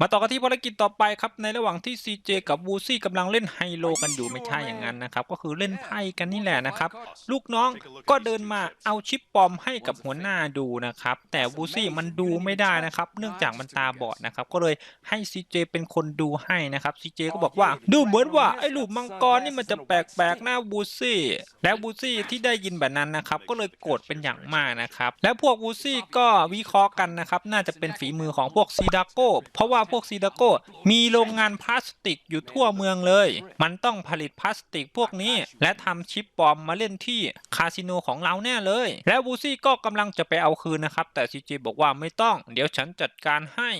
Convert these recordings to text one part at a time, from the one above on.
มาต่อกันที่ภารกิจต่อไปครับในระหว่างที่ CJ กับวูซี่กำลังเล่นไฮโลกันอยู่ไม่ใช่อย่างนั้นนะครับ ก็คือเล่นไพ่กันนี่แหละนะครับ ลูกน้องก็เดินมาเอาชิปปอมให้กับหัวหน้าดูนะครับ แต่วูซี่มันดูไม่ได้นะครับ เนื่องจากมันตาบอดนะครับ ก็เลยให้ CJ เป็นคนดูให้นะครับ CJ ก็บอกว่า ดูเหมือนว่าไอ้ลูกมังกรนี่มันจะแปลกๆหน้าวูซี่ และวูซี่ที่ได้ยินแบบนั้นนะครับ ก็เลยโกรธเป็นอย่างมากนะครับ และพวกวูซี่ก็วิเคราะห์กันนะครับ น่าจะเป็นฝีมือของพวกซีดาโกเพราะว่าพวกซีดาโก้มีโรงงานพลาสติกอยู่ทั่วเมืองเลย มันต้องผลิตพลาสติกพวกนี้ และทำชิปปลอมมาเล่นที่คาสิโนของเราแน่เลย และบูซี่ก็กำลังจะไปเอาคืนนะครับ แต่ซีจีบอกว่าไม่ต้อง เดี๋ยวฉันจัดการให้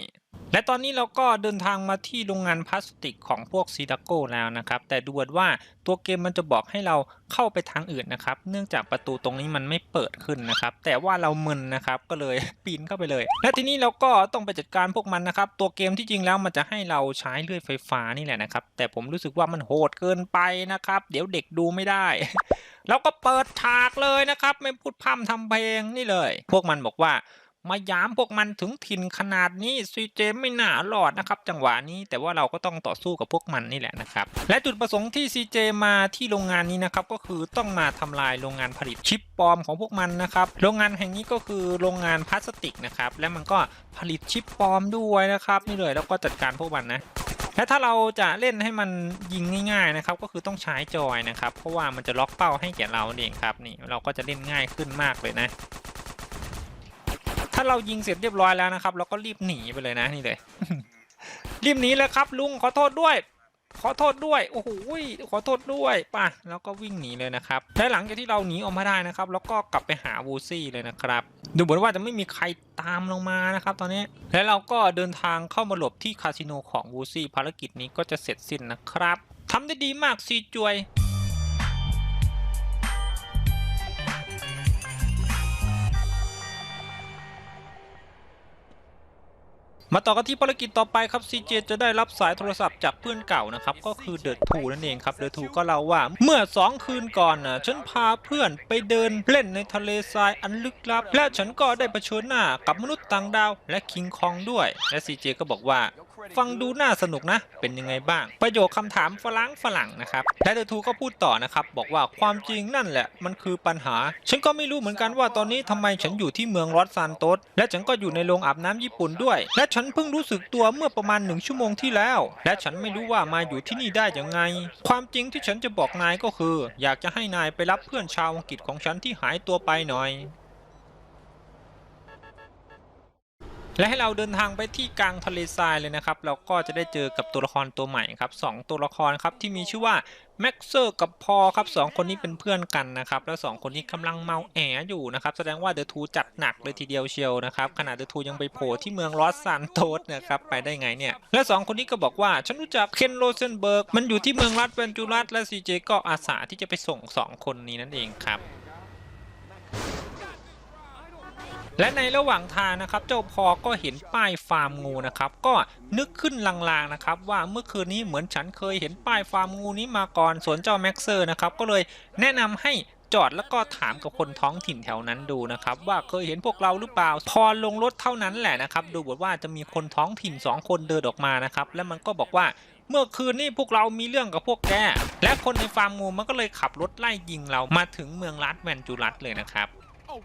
และตอนนี้เราก็เดินทางมาที่โรงงานพลาสติกของพวกซีดาโกแล้วนะครับ แต่ดูเหมือนว่าตัวเกมมันจะบอกให้เราเข้าไปทางอื่นนะครับ เนื่องจากประตูตรงนี้มันไม่เปิดขึ้นนะครับ แต่ว่าเรามึนนะครับก็เลยปีนเข้าไปเลย และทีนี้เราก็ต้องไปจัดการพวกมันนะครับ ตัวเกมที่จริงแล้วมันจะให้เราใช้เลื่อยไฟฟ้านี่แหละนะครับ แต่ผมรู้สึกว่ามันโหดเกินไปนะครับ เดี๋ยวเด็กดูไม่ได้เราก็เปิดฉากเลยนะครับ ไม่พูดพร่ำทำเพลงนี่เลย พวกมันบอกว่า มายามพวกมันถึงถิ่นขนาดนี้ซีเจไม่น่ารอดนะครับจังหวะนี้แต่ว่าเราก็ต้องต่อสู้กับพวกมันนี่แหละนะครับและจุดประสงค์ที่ซีเจมาที่โรงงานนี้นะครับก็คือต้องมาทำลายโรงงานผลิตชิปปลอมของพวกมันนะครับโรงงานแห่งนี้ก็คือโรงงานพลาสติกนะครับและมันก็ผลิตชิปปลอมด้วยนะครับนี่เลยแล้วก็จัดการพวกมันนะและถ้าเราจะเล่นให้มันยิงง่ายๆนะครับก็คือต้องใช้จอยนะครับเพราะว่ามันจะล็อกเป้าให้แก่เราเองครับนี่เราก็จะเล่นง่ายขึ้นมากเลยนะ ถ้าเรายิงเสร็จเรียบร้อยแล้วนะครับ เราก็รีบหนีไปเลยนะนี่เลย รีบหนีเลยครับ ลุงขอโทษด้วยขอโทษด้วย โอ้โห ขอโทษด้วยป่ะ แล้วก็วิ่งหนีเลยนะครับ และหลังจากที่เราหนีออกมาได้นะครับ แล้วก็กลับไปหาวูซี่เลยนะครับ ดูเหมือนว่าจะไม่มีใครตามลงมานะครับ ตอนนี้ และเราก็เดินทางเข้ามาหลบที่คาสิโนของวูซี่ ภารกิจนี้ก็จะเสร็จสิ้นนะครับ ทำได้ดีมากซีจวย มาต่อกันที่ภารกิจต่อไปครับ CJ จะได้รับสายโทรศัพท์จากเพื่อนเก่านะครับ ก็คือเดอะทูนั่นเองครับเดอะทูก็เล่าว่าเมื่อ 2 คืนก่อนนะฉันพาเพื่อนไปเดินเล่นในทะเลทรายอันลึกลับ และฉันก็ได้เผชิญหน้ากับมนุษย์ต่างดาวและคิงคองด้วย และ CJ ก็บอกว่า ฟังดูน่าสนุกนะ เป็นยังไงบ้าง ประโยคคำถามฝรั่งฝรั่งนะครับและเดอะทูก็พูดต่อนะครับ บอกว่าความจริงนั่นแหละมันคือปัญหา ฉันก็ไม่รู้เหมือนกันว่าตอนนี้ทำไมฉันอยู่ที่เมืองลอสซานโตสและฉันก็อยู่ในโรงอาบน้ำญี่ปุ่นด้วย และฉันเพิ่งรู้สึกตัวเมื่อประมาณหนึ่งชั่วโมงที่แล้ว และฉันไม่รู้ว่ามาอยู่ที่นี่ได้ยังไง ความจริงที่ฉันจะบอกนายก็คือ อยากจะให้นายไปรับเพื่อนชาวอังกฤษของฉันที่หายตัวไปหน่อย และให้เราเดินทางไปที่กลางทะเลทรายเลยนะครับ เราก็จะได้เจอกับตัวละครตัวใหม่ครับสองตัวละครครับที่มีชื่อว่าแม็กเซอร์กับพอครับสองคนนี้เป็นเพื่อนกันนะครับ แล้วสองคนนี้กำลังเมาแออยู่นะครับ แสดงว่าเดอะทูจัดหนักเลยทีเดียวเชียวนะครับขณะเดอะทูยังไปโผล่ที่เมืองลอสซานโตสนะครับไปได้ไงเนี่ย และสองคนนี้ก็บอกว่า ฉันรู้จักเคนโรเซนเบิร์กมันอยู่ที่เมืองรัฐเวนจูรัสและซีเจก็อาสาที่จะไปส่งสองคนนี้นั่นเองครับ และในระหว่างทางนะครับ เจ้าพอก็เห็นป้ายฟาร์มงูนะครับ ก็นึกขึ้นลางๆนะครับ ว่าเมื่อคืนนี้เหมือนฉันเคยเห็นป้ายฟาร์มงูนี้มาก่อนส่วนเจ้าแม็กเซอร์นะครับก็เลยแนะนำให้จอดแล้วก็ถามกับคนท้องถิ่นแถวนั้นดูนะครับว่าเคยเห็นพวกเราหรือเปล่าพอลงรถเท่านั้นแหละนะครับดูเหมือนว่าจะมีคนท้องถิ่น 2 คนเดินออกมานะครับแล้วมันก็บอกว่าเมื่อคืนนี้พวกเรามีเรื่องกับพวกแกและคนในฟาร์มงูมันก็เลยขับรถไล่ยิงเรามาถึงเมืองรัฐแวนจูรัสเลยนะครับ Oh,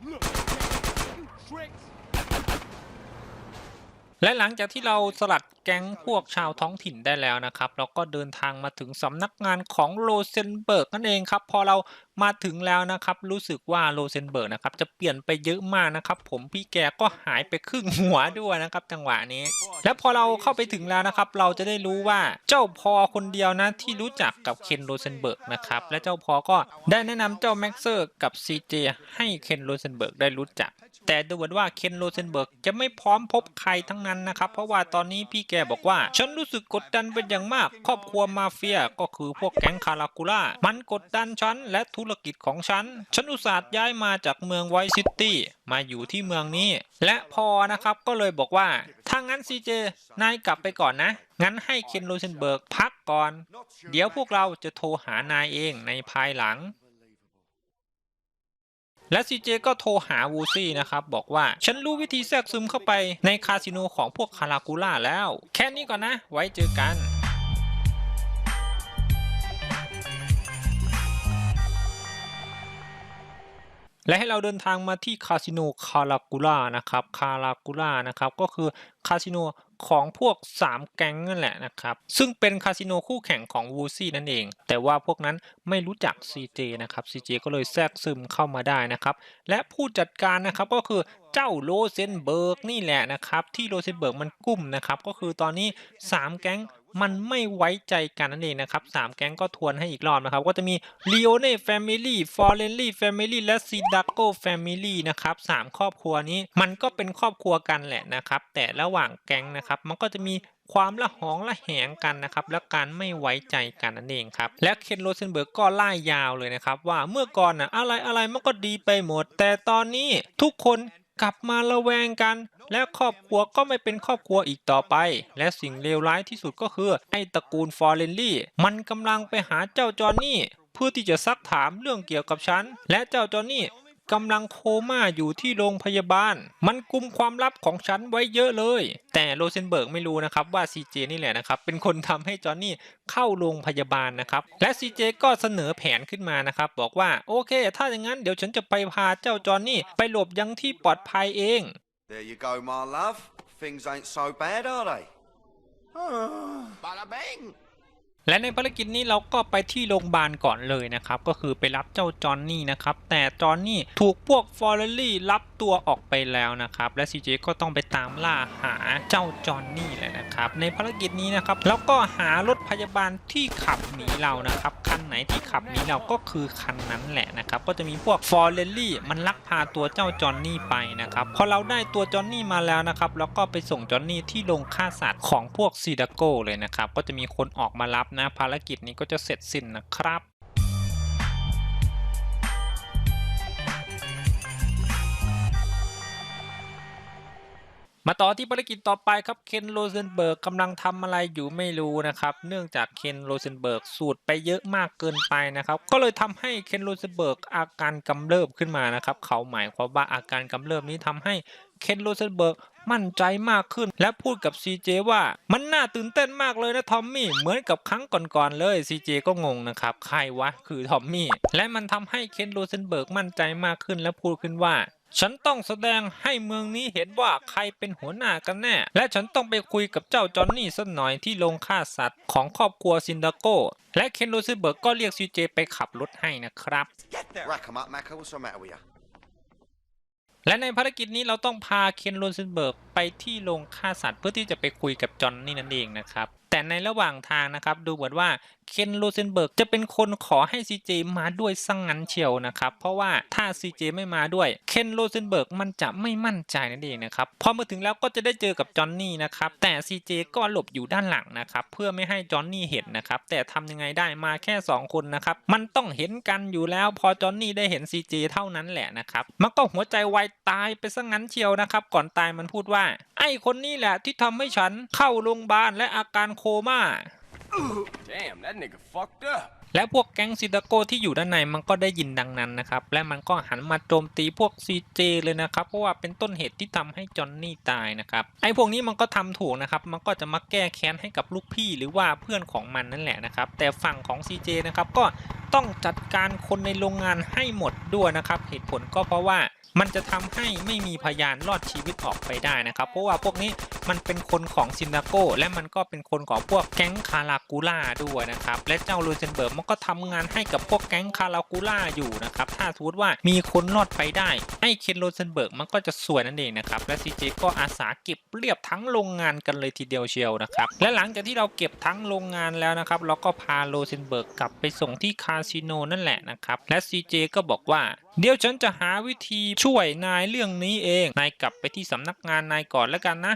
และหลังจากที่เราสลัดแก๊งพวกชาวท้องถิ่นได้แล้วนะครับ เราก็เดินทางมาถึงสำนักงานของโรเซนเบิร์กนั่นเองครับ พอเรา มาถึงแล้วนะครับ รู้สึกว่าโรเซนเบิร์กนะครับจะเปลี่ยนไปเยอะมากนะครับ ผมพี่แกก็หายไปครึ่งหัวด้วยนะครับจังหวะนี้ และพอเราเข้าไปถึงแล้วนะครับ เราจะได้รู้ว่าเจ้าพอคนเดียวนะที่รู้จักกับเคนโรเซนเบิร์กนะครับและเจ้าพอก็ได้แนะนำเจ้าแม็กเซอร์กับซีเจให้เคนโรเซนเบิร์กได้รู้จัก แต่ดูเหมือนว่าเคนโรเซนเบิร์กจะไม่พร้อมพบใครทั้งนั้นนะครับ เพราะว่าตอนนี้พี่แกบอกว่า ฉันรู้สึกกดดันเป็นอย่างมาก ครอบครัวมาเฟียก็คือพวกแก๊งคารากูล่ามันกดดันฉันและธุรกิจของฉัน ฉันอุตส่าห์ย้ายมาจากเมืองไวซิตี้มาอยู่ที่เมืองนี้ และพอนะครับก็เลยบอกว่า ถ้างั้นซีเจ นายกลับไปก่อนนะ งั้นให้เคนโรเซนเบิร์กพักก่อน เดี๋ยวพวกเราจะโทรหานายเองในภายหลัง และ CJ ก็โทรหาวูซี่นะครับ บอกว่าฉันรู้วิธีแทรกซึมเข้าไปในคาสิโนของพวกคารากูล่าแล้ว แค่นี้ก่อนนะ ไว้เจอกัน และให้เราเดินทางมาที่คาสิโนคารากูล่านะครับคารากูล่านะครับก็คือคาสิโนของพวก 3 แก๊งนั่นแหละนะครับ ซึ่งเป็นคาสิโนคู่แข่งของวูซี่นั่นเอง แต่ว่าพวกนั้นไม่รู้จัก CJ นะครับ CJ ก็เลยแทรกซึมเข้ามาได้นะครับ และผู้จัดการนะครับก็คือเจ้าโรเซนเบิร์กนี่แหละนะครับ ที่โรเซนเบิร์กมันกุ้มนะครับ ก็คือตอนนี้ 3 แก๊ง มันไม่ไว้ใจกันนั่นเองนะครับ3แก๊งก็ทวนให้อีกรอบนะครับ ก็จะมี l e o n e Family f o r e n l y Family และ s i d a c o Family นะครับ3ครอบครัวนี้มันก็เป็นครอบครัวกันแหละนะครับ แต่ระหว่างแก๊งนะครับมันก็จะมีความละหองละแหงกันนะครับและการไม่ไว้ใจกันนั่นเองครับและเคนโรเซนเบิร์กก็ไล่ยาวเลยนะครับว่าเมื่อก่อนนะอะไรอะไรมันก็ดีไปหมด แต่ตอนนี้ทุกคน กลับมาระแวงกัน และครอบครัวก็ไม่เป็นครอบครัวอีกต่อไป และสิ่งเลวร้ายที่สุดก็คือ ไอ้ตระกูลฟอร์เรนลี่ มันกำลังไปหาเจ้าจอห์นนี่ เพื่อที่จะซักถามเรื่องเกี่ยวกับฉัน และเจ้าจอห์นนี่ กำลังโคม่าอยู่ที่โรงพยาบาล มันกุมความลับของฉันไว้เยอะเลย แต่โรเซนเบิร์กไม่รู้นะครับว่าซีเจนี่แหละนะครับ เป็นคนทำให้จอห์นนี่เข้าโรงพยาบาลนะครับ และซีเจก็เสนอแผนขึ้นมานะครับ บอกว่าโอเค ถ้าอย่างนั้นเดี๋ยวฉันจะไปพาเจ้าจอห์นนี่ไปหลบยังที่ปลอดภัยเอง There you go, my love. Things ain't so bad, are they? Bada bang. และในภารกิจนี้เราก็ไปที่โรงพยาบาลก่อนเลยนะครับ ก็คือไปรับเจ้าจอห์นนี่นะครับ แต่จอห์นนี่ถูกพวกฟอร์เรลลี่รับ ตัวออกไปแล้วนะครับ และซีเจก็ต้องไปตามล่าหาเจ้าจอห์นนี่เลยนะครับ ในภารกิจนี้นะครับ แล้วก็หารถพยาบาลที่ขับหนีเรานะครับ คันไหนที่ขับหนีเราก็คือคันนั้นแหละนะครับ ก็จะมีพวกฟอร์เรลลี่มันลักพาตัวเจ้าจอห์นนี่ไปนะครับ พอเราได้ตัวจอห์นนี่มาแล้วนะครับแล้วก็ไปส่งจอห์นนี่ที่โรงฆ่าสัตว์ของพวกซีดาโกเลยนะครับ ก็จะมีคนออกมารับนะ ภารกิจนี้ก็จะเสร็จสิ้นนะครับ มาต่อที่ภารกิจต่อไปครับเคนโรเซนเบิร์กกำลังทำอะไรอยู่ไม่รู้นะครับ เนื่องจากเคนโรเซนเบิร์กสูดไปเยอะมากเกินไปนะครับ ก็เลยทำให้เคนโรเซนเบิร์กอาการกำเริบขึ้นมานะครับ เขาหมายความว่าอาการกำเริบนี้ทำให้เคนโรเซนเบิร์กมั่นใจมากขึ้น และพูดกับ CJ ว่ามันน่าตื่นเต้นมากเลยนะทอมมี่เหมือนกับครั้งก่อนๆเลย CJ ก็งงนะครับ ใครวะคือทอมมี่และมันทำให้เคนโรเซนเบิร์กมั่นใจมากขึ้นและพูดขึ้นว่า ฉันต้องแสดงให้เมืองนี้เห็นว่าใครเป็นหัวหน้ากันแน่ และฉันต้องไปคุยกับเจ้าจอห์นนี่สักหน่อยที่โรงฆ่าสัตว์ของครอบครัวซินดาโก และเคนโรซนเบิร์กก็เรียกซีเจไปขับรถให้นะครับ Rack 'em up, Macca. What's the matter with you? และในภารกิจนี้เราต้องพาเคนโรซนเบิร์กไปที่โรงฆ่าสัตว์เพื่อที่จะไปคุยกับจอห์นนี่นั่นเองนะครับ แต่ในระหว่างทางนะครับดูเหมือนว่า เคนโรเซนเบิร์กจะเป็นคนขอให้ซีเจมาด้วยสังงั้นเชียวนะครับ เพราะว่าถ้าซีเจไม่มาด้วยเคนโรเซนเบิร์กมันจะไม่มั่นใจนั่นเองนะครับพอมาถึงแล้วก็จะได้เจอกับจอห์นนี่นะครับแต่ซีเจก็หลบอยู่ด้านหลังนะครับเพื่อไม่ให้จอห์นนี่เห็นนะครับแต่ทำยังไงได้มาแค่ 2 คนนะครับมันต้องเห็นกันอยู่แล้ว พอจอห์นนี่ได้เห็นซีเจเท่านั้นแหละนะครับมันก็หัวใจวายตายไปซะงั้นเชียวนะครับก่อนตายมันพูดว่า ไอ้คนนี้แหละที่ทำให้ฉันเข้าโรงพยาบาลและอาการโคม่า Damn, that nigga fucked up. และพวกแก๊งซิดาโกที่อยู่ด้านในมันก็ได้ยินดังนั้นนะครับ และมันก็หันมาโจมตีพวก CJ เจเลยนะครับ เพราะว่าเป็นต้นเหตุที่ทำให้จอห์นนี่ตายนะครับ ไอ้พวกนี้มันก็ทำถูกนะครับ มันก็จะมาแก้แค้นให้กับลูกพี่หรือว่าเพื่อนของมันนั่นแหละนะครับ แต่ฝั่งของ CJ นะครับก็ต้องจัดการคนในโรงงานให้หมดด้วยนะครับ เหตุผลก็เพราะว่ามันจะทำให้ไม่มีพยานรอดชีวิตออกไปได้นะครับ เพราะว่าพวกนี้ มันเป็นคนของซินดาโกและมันก็เป็นคนของพวกแก๊งคารากูล่าด้วยนะครับและเจ้าลูเซนเบิร์กมันก็ทำงานให้กับพวกแก๊งคารากูล่าอยู่นะครับถ้าสมมติว่ามีคนรอดไปได้ไอ้เคนโรเซนเบิร์กมันก็จะสวยนั่นเองนะครับและซีเจก็อาสาเก็บเรียบทั้งโรงงานกันเลยทีเดียวเชียวนะครับและหลังจากที่เราเก็บทั้งโรงงานแล้วนะครับเราก็พาโรเซนเบิร์กกลับไปส่งที่คาสิโนนั่นแหละนะครับและซีเจก็บอกว่าเดี๋ยวฉันจะหาวิธีช่วยนายเรื่องนี้เอง นายกลับไปที่สำนักงานนายก่อนแล้วกันนะ